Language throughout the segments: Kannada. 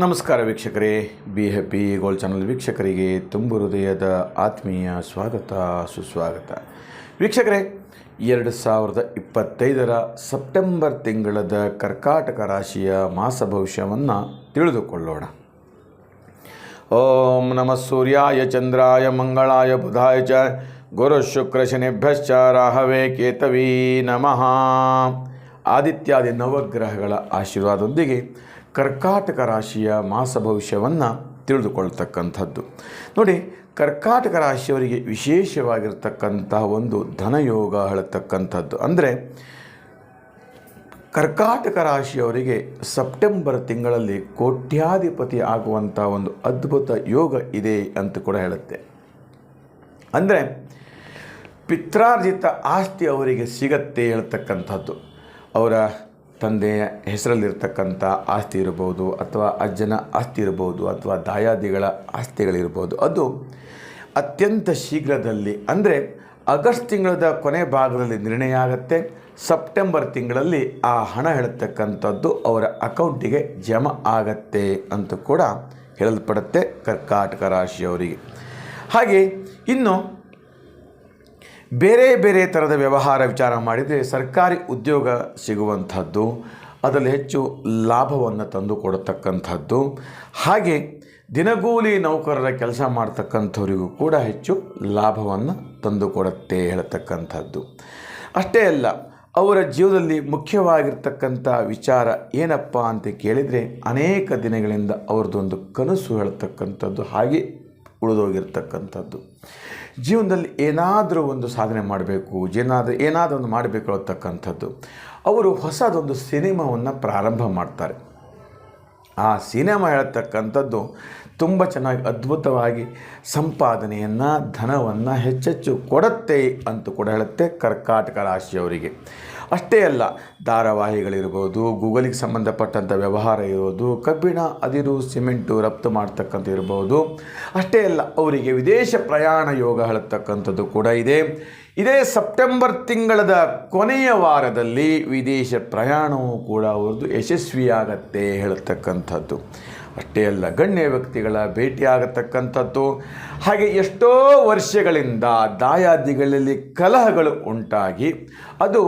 ನಮಸ್ಕಾರ ವೀಕ್ಷಕರೇ. ಬಿ ಹ್ಯಾಪಿ ಗೋಲ್ ಚಾನಲ್ ವೀಕ್ಷಕರಿಗೆ ತುಂಬು ಹೃದಯದ ಆತ್ಮೀಯ ಸ್ವಾಗತ, ಸುಸ್ವಾಗತ. ವೀಕ್ಷಕರೇ, ಎರಡು ಸಾವಿರದ ಇಪ್ಪತ್ತೈದರ ಸೆಪ್ಟೆಂಬರ್ ತಿಂಗಳದ ಕರ್ಕಾಟಕ ರಾಶಿಯ ಮಾಸ ಭವಿಷ್ಯವನ್ನು ತಿಳಿದುಕೊಳ್ಳೋಣ. ಓಂ ನಮಃ ಸೂರ್ಯಾಯ, ಚಂದ್ರಾಯ, ಮಂಗಳಾಯ, ಬುಧಾಯ ಚ, ಗುರು ಶುಕ್ರ ಶನಿಭ್ಯಶ್ಚ, ರಾಹವೇ ಕೇತವೀ ನಮಃ. ಆದಿತ್ಯಾದಿ ನವಗ್ರಹಗಳ ಆಶೀರ್ವಾದದೊಂದಿಗೆ ಕರ್ಕಾಟಕ ರಾಶಿಯ ಮಾಸ ಭವಿಷ್ಯವನ್ನು ತಿಳಿದುಕೊಳ್ತಕ್ಕಂಥದ್ದು. ನೋಡಿ, ಕರ್ಕಾಟಕ ರಾಶಿಯವರಿಗೆ ವಿಶೇಷವಾಗಿರ್ತಕ್ಕಂತಹ ಒಂದು ಧನಯೋಗ ಹೇಳತಕ್ಕಂಥದ್ದು ಅಂದರೆ, ಕರ್ಕಾಟಕ ರಾಶಿಯವರಿಗೆ ಸೆಪ್ಟೆಂಬರ್ ತಿಂಗಳಲ್ಲಿ ಕೋಟ್ಯಾಧಿಪತಿ ಆಗುವಂಥ ಒಂದು ಅದ್ಭುತ ಯೋಗ ಇದೆ ಅಂತ ಕೂಡ ಹೇಳುತ್ತೆ. ಅಂದರೆ, ಪಿತ್ರಾರ್ಜಿತ ಆಸ್ತಿ ಅವರಿಗೆ ಸಿಗತ್ತೆ ಹೇಳ್ತಕ್ಕಂಥದ್ದು. ಅವರ ತಂದೆಯ ಹೆಸರಲ್ಲಿರ್ತಕ್ಕಂಥ ಆಸ್ತಿ ಇರ್ಬೋದು ಅಥವಾ ಅಜ್ಜನ ಆಸ್ತಿ ಇರ್ಬೋದು ಅಥವಾ ದಾಯಾದಿಗಳ ಆಸ್ತಿಗಳಿರ್ಬೋದು ಅದು ಅತ್ಯಂತ ಶೀಘ್ರದಲ್ಲಿ, ಅಂದರೆ ಆಗಸ್ಟ್ ತಿಂಗಳದ ಕೊನೆ ಭಾಗದಲ್ಲಿ ನಿರ್ಣಯ ಆಗುತ್ತೆ. ಸೆಪ್ಟೆಂಬರ್ ತಿಂಗಳಲ್ಲಿ ಆ ಹಣ ಹೇಳತಕ್ಕಂಥದ್ದು ಅವರ ಅಕೌಂಟಿಗೆ ಜಮಾ ಆಗತ್ತೆ ಅಂತ ಕೂಡ ಹೇಳಲ್ಪಡುತ್ತೆ ಕರ್ಕಾಟಕ ರಾಶಿಯವರಿಗೆ. ಹಾಗೆ ಇನ್ನು ಬೇರೆ ಬೇರೆ ಥರದ ವ್ಯವಹಾರ ವಿಚಾರ ಮಾಡಿದರೆ ಸರ್ಕಾರಿ ಉದ್ಯೋಗ ಸಿಗುವಂಥದ್ದು, ಅದರಲ್ಲಿ ಹೆಚ್ಚು ಲಾಭವನ್ನು ತಂದು ಕೊಡತಕ್ಕಂಥದ್ದು. ಹಾಗೆ ದಿನಗೂಲಿ ನೌಕರರ ಕೆಲಸ ಮಾಡ್ತಕ್ಕಂಥವರಿಗೂ ಕೂಡ ಹೆಚ್ಚು ಲಾಭವನ್ನು ತಂದು ಕೊಡುತ್ತೆ ಹೇಳ್ತಕ್ಕಂಥದ್ದು. ಅಷ್ಟೇ ಅಲ್ಲ, ಅವರ ಜೀವನದಲ್ಲಿ ಮುಖ್ಯವಾಗಿರ್ತಕ್ಕಂಥ ವಿಚಾರ ಏನಪ್ಪ ಅಂತ ಕೇಳಿದರೆ ಅನೇಕ ದಿನಗಳಿಂದ ಅವ್ರದ್ದೊಂದು ಕನಸು ಹೇಳ್ತಕ್ಕಂಥದ್ದು, ಹಾಗೆ ಉಳಿದೋಗಿರ್ತಕ್ಕಂಥದ್ದು. ಜೀವನದಲ್ಲಿ ಏನಾದರೂ ಒಂದು ಸಾಧನೆ ಮಾಡಬೇಕು, ಏನಾದರೂ ಏನಾದರೂ ಒಂದು ಮಾಡಬೇಕು ಅನ್ನತಕ್ಕಂಥದ್ದು ಅವರು ಹೊಸದೊಂದು ಸಿನಿಮಾವನ್ನು ಪ್ರಾರಂಭ ಮಾಡ್ತಾರೆ. ಆ ಸಿನಿಮಾ ಹೇಳ್ತಕ್ಕಂಥದ್ದು ತುಂಬ ಚೆನ್ನಾಗಿ ಅದ್ಭುತವಾಗಿ ಸಂಪಾದನೆಯನ್ನು, ಧನವನ್ನು ಹೆಚ್ಚೆಚ್ಚು ಕೊಡುತ್ತೆ ಅಂತ ಕೂಡ ಹೇಳುತ್ತೆ ಕರ್ಕಾಟಕ ರಾಶಿಯವರಿಗೆ. ಅಷ್ಟೇ ಅಲ್ಲ, ಧಾರಾವಾಹಿಗಳಿರ್ಬೋದು, ಗೂಗಲಿಗೆ ಸಂಬಂಧಪಟ್ಟಂಥ ವ್ಯವಹಾರ ಇರೋದು ಕಬ್ಬಿಣ, ಅದಿರು, ಸಿಮೆಂಟು ರಫ್ತು ಮಾಡ್ತಕ್ಕಂಥ ಇರ್ಬೋದು. ಅಷ್ಟೇ ಅಲ್ಲ, ಅವರಿಗೆ ವಿದೇಶ ಪ್ರಯಾಣ ಯೋಗ ಹೇಳತಕ್ಕಂಥದ್ದು ಕೂಡ ಇದೆ. ಇದೇ ಸೆಪ್ಟೆಂಬರ್ ತಿಂಗಳದ ಕೊನೆಯ ವಾರದಲ್ಲಿ ವಿದೇಶ ಪ್ರಯಾಣವೂ ಕೂಡ ಅವ್ರದ್ದು ಯಶಸ್ವಿಯಾಗತ್ತೆ ಹೇಳತಕ್ಕಂಥದ್ದು. ಅಷ್ಟೇ ಅಲ್ಲ, ಗಣ್ಯ ವ್ಯಕ್ತಿಗಳ ಭೇಟಿಯಾಗತಕ್ಕಂಥದ್ದು. ಹಾಗೆ ಎಷ್ಟೋ ವರ್ಷಗಳಿಂದ ದಾಯಾದಿಗಳಲ್ಲಿ ಕಲಹಗಳು ಉಂಟಾಗಿ, ಅದು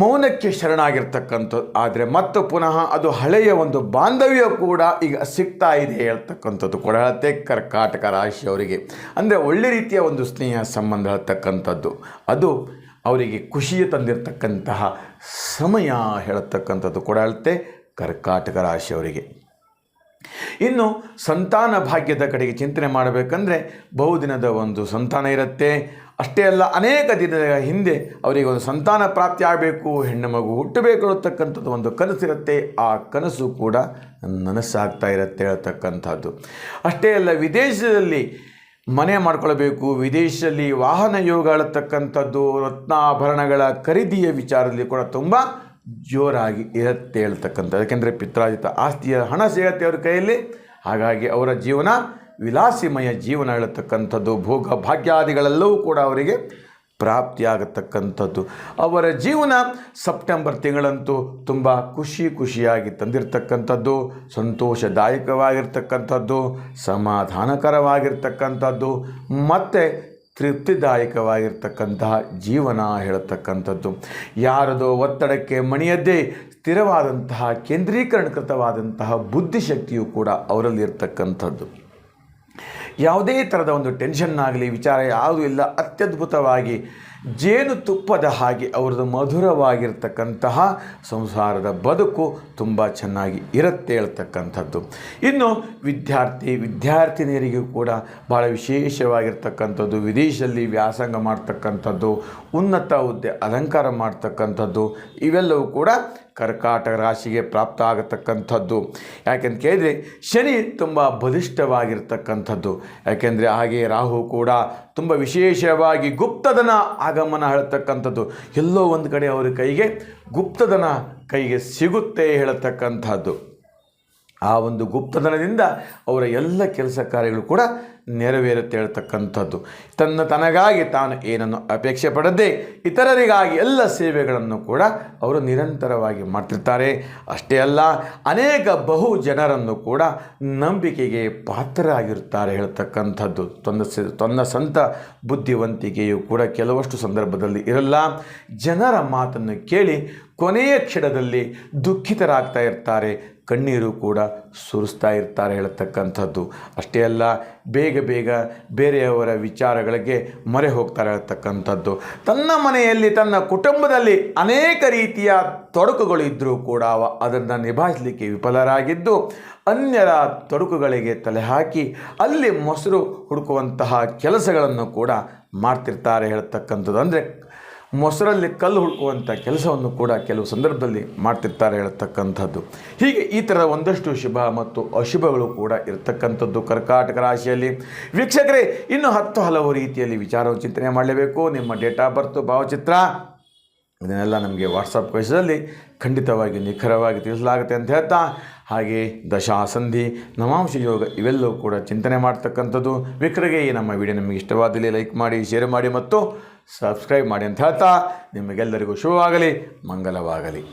ಮೌನಕ್ಕೆ ಶರಣಾಗಿರ್ತಕ್ಕಂಥದ್ದು. ಆದರೆ ಮತ್ತು ಪುನಃ ಅದು ಹಳೆಯ ಒಂದು ಬಾಂಧವ್ಯ ಕೂಡ ಈಗ ಸಿಗ್ತಾ ಇದೆ ಹೇಳ್ತಕ್ಕಂಥದ್ದು ಕೂಡ. ಹೇಳುತ್ತೆ ಕರ್ಕಾಟಕ ರಾಶಿಯವರಿಗೆ. ಅಂದರೆ ಒಳ್ಳೆ ರೀತಿಯ ಒಂದು ಸ್ನೇಹ ಸಂಬಂಧ ಹೇಳ್ತಕ್ಕಂಥದ್ದು. ಅದು ಅವರಿಗೆ ಖುಷಿಯ ತಂದಿರತಕ್ಕಂತಹ ಸಮಯ ಹೇಳತಕ್ಕಂಥದ್ದು ಕೂಡ ಹೇಳುತ್ತೆ ಕರ್ಕಾಟಕ ರಾಶಿಯವರಿಗೆ. ಇನ್ನು ಸಂತಾನ ಭಾಗ್ಯದ ಕಡೆಗೆ ಚಿಂತನೆ ಮಾಡಬೇಕಂದ್ರೆ ಬಹುದಿನದ ಒಂದು ಸಂತಾನ ಇರುತ್ತೆ. ಅಷ್ಟೇ ಅಲ್ಲ, ಅನೇಕ ದಿನದ ಹಿಂದೆ ಅವರಿಗೆ ಒಂದು ಸಂತಾನ ಪ್ರಾಪ್ತಿ ಆಗಬೇಕು, ಹೆಣ್ಣು ಮಗು ಹುಟ್ಟಬೇಕು ಅನ್ನತಕ್ಕಂಥದ್ದು ಒಂದು ಕನಸಿರುತ್ತೆ ಆ ಕನಸು ಕೂಡ ನನಸಾಗ್ತಾ ಇರುತ್ತೆ ಹೇಳ್ತಕ್ಕಂಥದ್ದು. ಅಷ್ಟೇ ಅಲ್ಲ, ವಿದೇಶದಲ್ಲಿ ಮನೆ ಮಾಡ್ಕೊಳ್ಬೇಕು, ವಿದೇಶದಲ್ಲಿ ವಾಹನ ಯೋಗ ಅಳತಕ್ಕಂಥದ್ದು ರತ್ನಾಭರಣಗಳ ಖರೀದಿಯ ವಿಚಾರದಲ್ಲಿ ಕೂಡ ತುಂಬ ಜೋರಾಗಿ ಇರುತ್ತೆ ಹೇಳ್ತಕ್ಕಂಥದ್ದು. ಯಾಕೆಂದರೆ ಪಿತ್ರಾಜಿತ ಆಸ್ತಿಯ ಹಣ ಸಿಗತ್ತೆ ಅವ್ರ ಕೈಯಲ್ಲಿ. ಹಾಗಾಗಿ ಅವರ ಜೀವನ ವಿಲಾಸಿಮಯ ಜೀವನ ಹೇಳತಕ್ಕಂಥದ್ದು. ಭೋಗ ಭಾಗ್ಯಾದಿಗಳೆಲ್ಲವೂ ಕೂಡ ಅವರಿಗೆ ಪ್ರಾಪ್ತಿಯಾಗತಕ್ಕಂಥದ್ದು. ಅವರ ಜೀವನ ಸೆಪ್ಟೆಂಬರ್ ತಿಂಗಳಂತೂ ತುಂಬ ಖುಷಿ ಖುಷಿಯಾಗಿ ತಂದಿರತಕ್ಕಂಥದ್ದು. ಸಂತೋಷದಾಯಕವಾಗಿರ್ತಕ್ಕಂಥದ್ದು. ಸಮಾಧಾನಕರವಾಗಿರ್ತಕ್ಕಂಥದ್ದು. ಮತ್ತು ತೃಪ್ತಿದಾಯಕವಾಗಿರ್ತಕ್ಕಂತಹ ಜೀವನ ಹೇಳತಕ್ಕಂಥದ್ದು. ಯಾರದೋ ಒತ್ತಡಕ್ಕೆ ಮಣಿಯದ್ದೇ ಸ್ಥಿರವಾದಂತಹ, ಕೇಂದ್ರೀಕರಣಕೃತವಾದಂತಹ ಬುದ್ಧಿಶಕ್ತಿಯು ಕೂಡ ಅವರಲ್ಲಿ ಇರ್ತಕ್ಕಂಥದ್ದು ಯಾವುದೇ ಥರದ ಒಂದು ಟೆನ್ಷನ್ ಆಗಲಿ, ವಿಚಾರ ಯಾವುದೂ ಇಲ್ಲ ಅತ್ಯದ್ಭುತವಾಗಿ ಜೇನು ತುಪ್ಪದ ಹಾಗೆ ಅವ್ರದ್ದು ಮಧುರವಾಗಿರ್ತಕ್ಕಂತಹ ಸಂಸಾರದ ಬದುಕು ತುಂಬ ಚೆನ್ನಾಗಿ ಇರುತ್ತೆ ಹೇಳ್ತಕ್ಕಂಥದ್ದು. ಇನ್ನು ವಿದ್ಯಾರ್ಥಿ, ವಿದ್ಯಾರ್ಥಿನಿಯರಿಗೂ ಕೂಡ ಭಾಳ ವಿಶೇಷವಾಗಿರ್ತಕ್ಕಂಥದ್ದು ವಿದೇಶದಲ್ಲಿ ವ್ಯಾಸಂಗ ಮಾಡ್ತಕ್ಕಂಥದ್ದು, ಉನ್ನತ ಹುದ್ದೆ ಅಲಂಕಾರ ಮಾಡ್ತಕ್ಕಂಥದ್ದು, ಇವೆಲ್ಲವೂ ಕೂಡ ಕರ್ಕಾಟಕ ರಾಶಿಗೆ ಪ್ರಾಪ್ತ ಆಗತಕ್ಕಂಥದ್ದು ಯಾಕೆಂತ ಕೇಳಿದರೆ ಶನಿ ತುಂಬ ಬಲಿಷ್ಠವಾಗಿರ್ತಕ್ಕಂಥದ್ದು. ಯಾಕೆಂದರೆ ಹಾಗೆ ರಾಹು ಕೂಡ ತುಂಬ ವಿಶೇಷವಾಗಿ ಗುಪ್ತಧನ ಆಗಮನ ಹೇಳ್ತಕ್ಕಂಥದ್ದು. ಎಲ್ಲೋ ಒಂದು ಕಡೆ ಅವರ ಕೈಗೆ ಗುಪ್ತಧನ ಕೈಗೆ ಸಿಗುತ್ತೆ ಹೇಳತಕ್ಕಂಥದ್ದು. ಆ ಒಂದು ಗುಪ್ತಧನದಿಂದ ಅವರ ಎಲ್ಲ ಕೆಲಸ ಕಾರ್ಯಗಳು ಕೂಡ ನೆರವೇರುತ್ತೆ ಹೇಳ್ತಕ್ಕಂಥದ್ದು ತನ್ನ ತನಗಾಗಿ ತಾನು ಏನನ್ನು ಅಪೇಕ್ಷೆ ಪಡದೆ ಇತರರಿಗಾಗಿ ಎಲ್ಲ ಸೇವೆಗಳನ್ನು ಕೂಡ ಅವರು ನಿರಂತರವಾಗಿ ಮಾಡ್ತಿರ್ತಾರೆ. ಅಷ್ಟೇ ಅಲ್ಲ, ಅನೇಕ ಬಹು ಜನರನ್ನು ಕೂಡ ನಂಬಿಕೆಗೆ ಪಾತ್ರರಾಗಿರುತ್ತಾರೆ ಹೇಳ್ತಕ್ಕಂಥದ್ದು. ತನ್ನ ತನ್ನ ಸ್ವಂತ ಬುದ್ಧಿವಂತಿಕೆಯು ಕೂಡ ಕೆಲವಷ್ಟು ಸಂದರ್ಭದಲ್ಲಿ ಇರಲ್ಲ. ಜನರ ಮಾತನ್ನು ಕೇಳಿ ಕೊನೆಯ ಕ್ಷಣದಲ್ಲಿ ದುಃಖಿತರಾಗ್ತಾ ಇರ್ತಾರೆ. ಕಣ್ಣೀರು ಕೂಡ ಸುರಿಸ್ತಾ ಇರ್ತಾರೆ ಹೇಳ್ತಕ್ಕಂಥದ್ದು. ಅಷ್ಟೇ ಅಲ್ಲ, ಬೇಗ ಬೇಗ ಬೇರೆಯವರ ವಿಚಾರಗಳಿಗೆ ಮೊರೆ ಹೋಗ್ತಾರೆ ಹೇಳ್ತಕ್ಕಂಥದ್ದು. ತನ್ನ ಮನೆಯಲ್ಲಿ, ತನ್ನ ಕುಟುಂಬದಲ್ಲಿ ಅನೇಕ ರೀತಿಯ ತೊಡಕುಗಳು ಇದ್ದರೂ ಕೂಡ ಅದನ್ನು ನಿಭಾಯಿಸಲಿಕ್ಕೆ ವಿಫಲರಾಗಿದ್ದು, ಅನ್ಯರ ತೊಡಕುಗಳಿಗೆ ತಲೆ ಹಾಕಿ ಅಲ್ಲಿ ಮೊಸರು ಹುಡುಕುವಂತಹ ಕೆಲಸಗಳನ್ನು ಕೂಡ ಮಾಡ್ತಿರ್ತಾರೆ ಹೇಳ್ತಕ್ಕಂಥದ್ದು. ಅಂದರೆ ಮೊಸರಲ್ಲಿ ಕಲ್ಲು ಹುಡುಕುವಂಥ ಕೆಲಸವನ್ನು ಕೂಡ ಕೆಲವು ಸಂದರ್ಭದಲ್ಲಿ ಮಾಡ್ತಿರ್ತಾರೆ ಹೇಳ್ತಕ್ಕಂಥದ್ದು. ಹೀಗೆ ಈ ಥರದ ಒಂದಷ್ಟು ಶುಭ ಮತ್ತು ಅಶುಭಗಳು ಕೂಡ ಇರತಕ್ಕಂಥದ್ದು ಕರ್ಕಾಟಕ ರಾಶಿಯಲ್ಲಿ. ವೀಕ್ಷಕರೇ, ಇನ್ನು ಹತ್ತು ಹಲವು ರೀತಿಯಲ್ಲಿ ವಿಚಾರವನ್ನು ಚಿಂತನೆ ಮಾಡಲೇಬೇಕು. ನಿಮ್ಮ ಡೇಟ್ ಆಫ್ ಬರ್ತು, ಭಾವಚಿತ್ರ. ಇದನ್ನೆಲ್ಲ ನಮಗೆ ವಾಟ್ಸಪ್ ಕಳಿಸಿದಲ್ಲಿ ಖಂಡಿತವಾಗಿ ನಿಖರವಾಗಿ ತಿಳಿಸಲಾಗುತ್ತೆ ಅಂತ ಹೇಳ್ತಾ ಹಾಗೆ ದಶಾಸಂಧಿ ನವಾಂಶ ಯೋಗ ಇವೆಲ್ಲವೂ ಕೂಡ ಚಿಂತನೆ ಮಾಡ್ತಕ್ಕಂಥದ್ದು. ವಿಕ್ರಿಗೆ ಈ ನಮ್ಮ ವಿಡಿಯೋ ನಿಮಗೆ ಇಷ್ಟವಾದಲ್ಲಿ ಲೈಕ್ ಮಾಡಿ, ಶೇರ್ ಮಾಡಿ ಮತ್ತು ಸಬ್ಸ್ಕ್ರೈಬ್ ಮಾಡಿ ಅಂತ ಹೇಳ್ತಾ ನಿಮಗೆಲ್ಲರಿಗೂ ಶುಭವಾಗಲಿ, ಮಂಗಲವಾಗಲಿ.